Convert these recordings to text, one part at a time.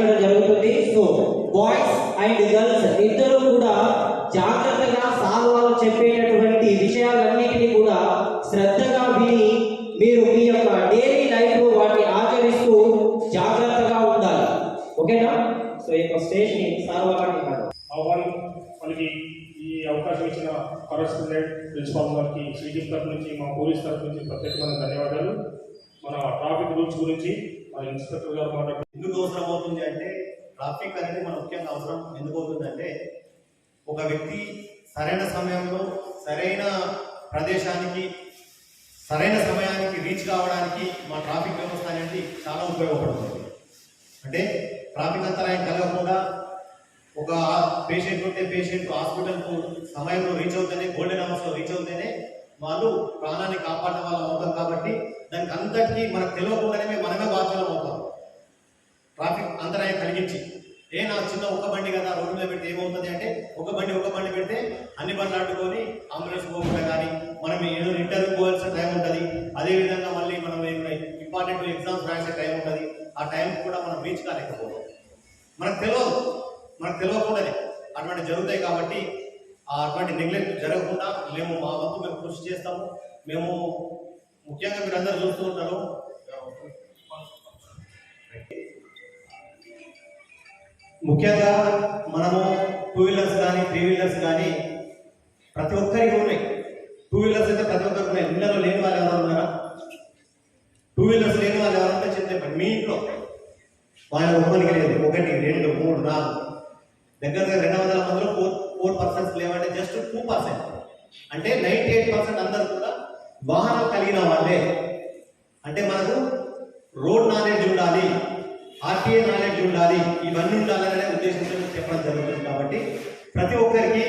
Awareness జరుగుతుంది. So boys and girls ఇద్దరు కూడా జాగ్రత్తగా సార్ వాళ్ళు చెప్పేటటువంటి విషయాలన్నిటినీ కూడా శ్రద్ధగా విని మీరు మీ యొక్క డైలీ లైఫ్లో వాటిని ఆచరిస్తూ జాగ్రత్తగా ఉండాలి. ఓకేనా? సో ఈ యొక్క స్టేజ్ని సార్ వాళ్ళకి ఆహ్వానం మనకి ఈ అవకాశం ఇచ్చిన కరస్పాండెంట్ ప్రిన్సిపాల్ గారికి సిటీ తరఫు నుంచి మా పోలీస్ తరఫు నుంచి ప్రత్యేకమైన ధన్యవాదాలు. మన ట్రాఫిక్ రూల్స్ గురించి మా ఇన్స్పెక్టర్ గారు మాట్లాడుతున్నారు. ఎందుకు అవసరం అవుతుంది అంటే ట్రాఫిక్ అనేది మన ముఖ్యంగా అవసరం. ఎందుకు అవుతుందంటే ఒక వ్యక్తి సరైన సమయంలో సరైన ప్రదేశానికి సరైన సమయానికి రీచ్ కావడానికి మా ట్రాఫిక్ వ్యవస్థ అనేది చాలా ఉపయోగపడుతుంది. అంటే ట్రాఫిక్ అంతరాయం కలగకుండా ఒక పేషెంట్ ఉంటే పేషెంట్ హాస్పిటల్కు సమయంలో రీచ్ అవుతేనే గోల్డెన్ అవర్స్లో రీచ్ అవుతేనే వాళ్ళు ప్రాణాన్ని కాపాడిన వాళ్ళు అవుతాం కాబట్టి దానికి అంతటికీ మనకు తెలియకుండానే మనమే బాధ్యత అవుతాం. ట్రాఫిక్ అంతరాయం కలిగించి. ఏ నా చిన్న ఒక బండి కదా రోడ్డు మీద పెడితే ఏమవుతుంది అంటే ఒక బండి ఒక బండి పెడితే అన్ని బండ్లు అడ్డుకొని అంబులెన్స్ పోకుండా కానీ మనం ఏదో ఇంటర్వ్యూ పోవాల్సిన టైం ఉంటుంది. అదేవిధంగా మళ్ళీ మనం ఇంపార్టెంట్ ఎగ్జామ్స్ రాసే టైం ఉంటుంది. ఆ టైం కూడా మనం రీచ్ కాలేకపోవడం. మనకు తెలియదు మనకు తెలియకుండానే అటువంటి జరుగుతాయి కాబట్టి ఆ అటువంటి నెగ్లెక్ట్ జరగకుండా మేము మా వంతు మేము కృషి చేస్తాము. మేము ముఖ్యంగా మీరు అందరూ చూస్తూ ఉంటారు. ముఖ్యంగా మనము టూ వీలర్స్ కానీ త్రీ వీలర్స్ కానీ ప్రతి ఒక్కరికి ఉన్నాయి. టూ వీలర్స్ అయితే ప్రతి ఒక్కరికి ఉన్నాయి. ఇళ్ళలో లేని వాళ్ళు ఎవరు ఉన్నారా? టూ వీలర్స్ లేని వాళ్ళు ఎవరంటే చెప్తే మీ ఇంట్లో వాళ్ళ ఒక్కరికి లేదు. ఒకటి రెండు మూడు నాలుగు. దగ్గర రెండు వందల మందిలో ఫోర్ ఫోర్ పర్సెంట్స్ లేవంటే జస్ట్ టూ పర్సెంట్ అంటే నైంటీ ఎయిట్ పర్సెంట్ అందరూ కూడా వాహనం కలిగిన వాళ్ళే. అంటే మనకు రోడ్ నాలెడ్జ్ ఉండాలి. ఆర్టీఏ నాలెడ్జ్ ఉండాలి. ఇవన్నీ ఉండాలనే ఉద్దేశంతో చెప్పడం జరుగుతుంది కాబట్టి ప్రతి ఒక్కరికి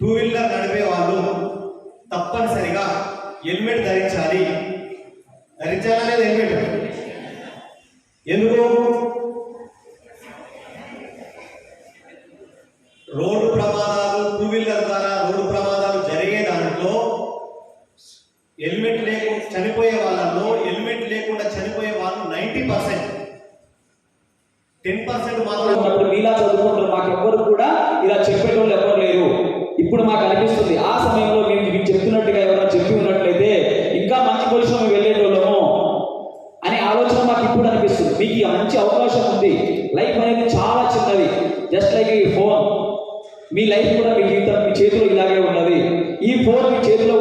టూ వీలర్ నడిపే వాళ్ళు తప్పనిసరిగా హెల్మెట్ ధరించాలి. ధరించాలనేది హెల్మెట్? ఎందుకు? హెల్మెట్ లేకుండా చనిపోయే వాళ్ళలో హెల్మెట్ లేకుండా చనిపోయే వాళ్ళు నైంటీ పర్సెంట్. టెన్ పర్సెంట్ మాత్రం ఉన్నప్పుడు మీలా చదువుకుంటారు మాకు ఎవ్వరు కూడా ఇలా చెప్పేటోళ్ళు ఎవరు లేరు. ఇప్పుడు మాకు అనిపిస్తుంది ఆ సమయంలో మేము మీకు చెప్తున్నట్టుగా ఎవరైనా చెప్పి ఉన్నట్లయితే ఇంకా మంచి పొజిషన్ వెళ్ళేటోళ్ళము అనే ఆలోచన మాకు ఇప్పుడు అనిపిస్తుంది. మీకు మంచి అవకాశం ఉంది. లైఫ్ అనేది చాలా చిన్నది. జస్ట్ లైక్ ఈ ఫోన్. మీ లైఫ్ కూడా మీ జీవితం మీ చేతిలో ఇలాగే ఉన్నది. ఈ ఫోన్ మీ చేతిలో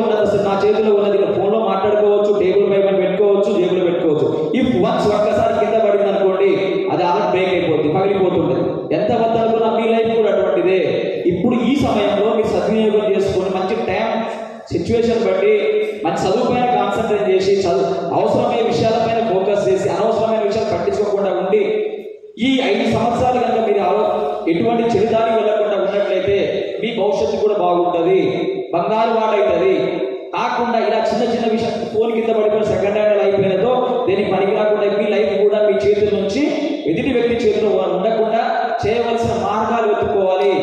సమయంలో మీరు సద్వినియోగం చేసుకొని మంచి టైం సిచ్యువేషన్ బట్టి మంచి చదువు పైన కాన్సన్ట్రేట్ చేసి చదువు అవసరమైన విషయాలపైన ఫోకస్ చేసి అనవసరమైన విషయాలు పట్టించుకోకుండా ఉండి ఈ ఐదు సంవత్సరాలు కనుక మీరు ఎటువంటి చెడుదారి వెళ్ళకుండా ఉన్నట్లయితే మీ భవిష్యత్తు కూడా బాగుంటుంది. బంగారు వాడైతుంది కాకుండా ఇలా చిన్న చిన్న విషయం ఫోన్ కింద పడిపోయిన సెకండ్ హ్యాండ్ అయిపోయినదో దీనికి పనికి రాకుండా మీ లైఫ్ కూడా మీ చేతుల నుంచి ఎదుటి వ్యక్తి చేతిలో ఉండకుండా చేయవలసిన మార్గాలు వెతుక్కోవాలి.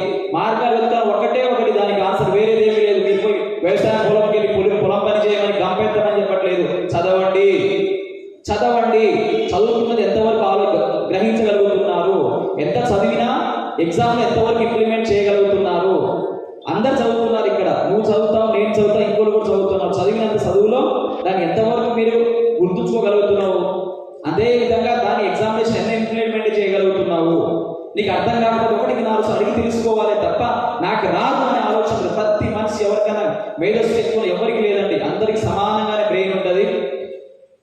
గ్రహించగలుగుతున్నారు ఎంత చదివినా ఎగ్జామ్ ఎంతవరకు ఇంప్లిమెంట్ చేయగలుగుతున్నారు? అందరు చదువుతున్నారు ఇక్కడ. నువ్వు చదువుతావు నేను చదువుతా ఇంకోటి కూడా చదువుతున్నావు చదివినంత చదువులో దాన్ని ఎంతవరకు మీరు గుర్తుంచుకోగలుగుతున్నావు? అదేవిధంగా దాని ఎగ్జామినేషన్ ఎంత ఇంప్లిమెంట్ చేయగలుగుతున్నావు? నీకు అర్థం కాకపోతే ఒకటి నాలుగు అడిగి తెలుసుకోవాలి తప్ప నాకు రాదు అనే ఆలోచన ప్రతి మనిషి ఎవరికైనా మేధస్ ఎక్కువ ఎవరికి లేదండి. అందరికి సమానంగానే బ్రెయిన్ ఉంటుంది.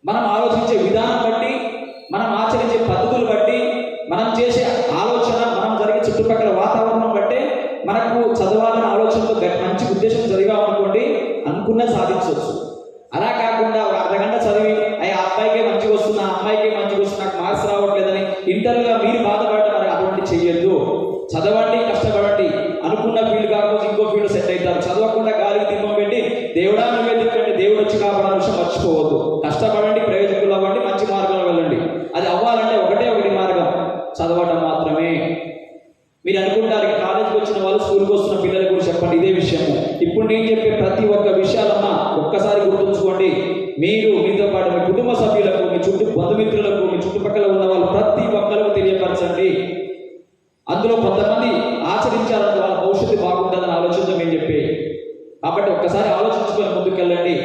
మనం ఆలోచించే విధానం కూడా సాధించవచ్చు. అలా కాకుండా ఒక అర్ధగంట చదివి అయ్యి ఆ అబ్బాయికే మంచిగా వస్తుంది ఆ అమ్మాయికే మంచిగా వస్తుంది నాకు మార్క్స్ రావట్లేదని ఇంటర్గా మీరు బాధపడటం మరి అటువంటి చెయ్యొద్దు. చదవండి కష్టపడండి. అనుకున్న ఫీల్డ్ కాకపోతే ఇంకో ఫీల్డ్ సెట్ అవుతారు. చదవకుండా గాలికి దీపం పెట్టి దేవుడా నువ్వే దిక్కండి దేవుడు వచ్చి కాబట్టి విషయం మర్చిపోవద్దు కష్టపడండి ప్రయోజకులు అవ్వండి మంచి మార్గంలో వెళ్ళండి అది అవ్వాలంటే ఒకటే ఒకటి మార్గం చదవటం మాత్రమే మీరు అనుకుంటారు ఇక కాలేజీకి వచ్చిన వాళ్ళు స్కూల్కి వస్తున్న పిల్లల గురించి చెప్పండి ఇదే విషయం ఇప్పుడు నేను చెప్పే ప్రతి ఒక్క విషయాలమ్మ ఒక్కసారి గుర్తుంచుకోండి. మీరు మీతో పాటు మీ కుటుంబ సభ్యులకు మీ చుట్టూ బంధుమిత్రులకు మీ చుట్టుపక్కల ఉన్న వాళ్ళు ప్రతి ఒక్కరికి తెలియపరచండి. అందులో కొంతమంది ఆచరించాలంటే వాళ్ళ భవిష్యత్తు బాగుంటుందని ఆలోచనతో మేము చెప్పే కాబట్టి ఒక్కసారి ఆలోచించుకొని ముందుకెళ్ళండి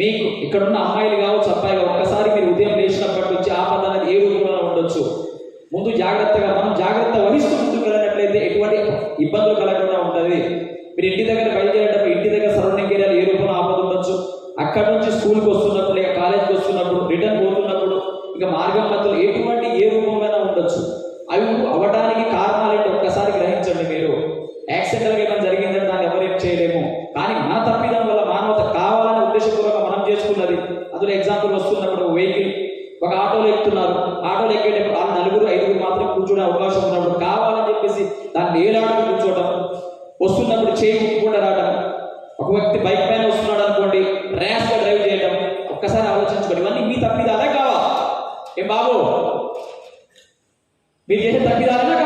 మీకు ఇక్కడున్న అమ్మాయిలు కావచ్చు అబ్బాయి కావచ్చు ఒక్కసారి మీరు ఉదయం లేచినప్పటి నుంచి ఆపద అనేది ఏ రూపంలో ఉండొచ్చు ముందు జాగ్రత్తగా మనం జాగ్రత్త వహిస్తూ ముందుకు వెళ్ళినట్లయితే ఎటువంటి ఇబ్బందులు కలగకుండా ఉంటుంది. మీరు ఇంటి దగ్గర బయలుదేరేటప్పుడు ఇంటి దగ్గర సరౌండింగ్ ఏరియాలో ఏ రూపంలో ఆపద ఉండొచ్చు? అక్కడ నుంచి స్కూల్కి వస్తున్నప్పుడు లేక కాలేజ్కి వస్తున్నప్పుడు రిటర్న్ పోతున్నప్పుడు ఇంకా మార్గం మధ్యలో ఎటువంటి ఏ రూపంగా ఉండొచ్చు. అవి అవడానికి కారణాలు ఏంటి ఒక్కసారి గ్రహించండి మీరు. యాక్సిడెంటల్గా ఏమైనా జరిగిందని దాన్ని ఎవరేం చేయలేము. కానీ మన తప్పిదం వల్ల మానవత కావాలని ఉద్దేశపూర్వకంగా మనం చేసుకున్నది. అందులో ఎగ్జాంపుల్ వస్తున్నప్పుడు వెహికల్ ఒక ఆటోలో ఎక్కుతున్న ఆలోచించుకోండి ఇవన్నీ మీ తప్పిదాలే కావా? ఏం బాబు? మీరు చేసే తప్పిదాలనే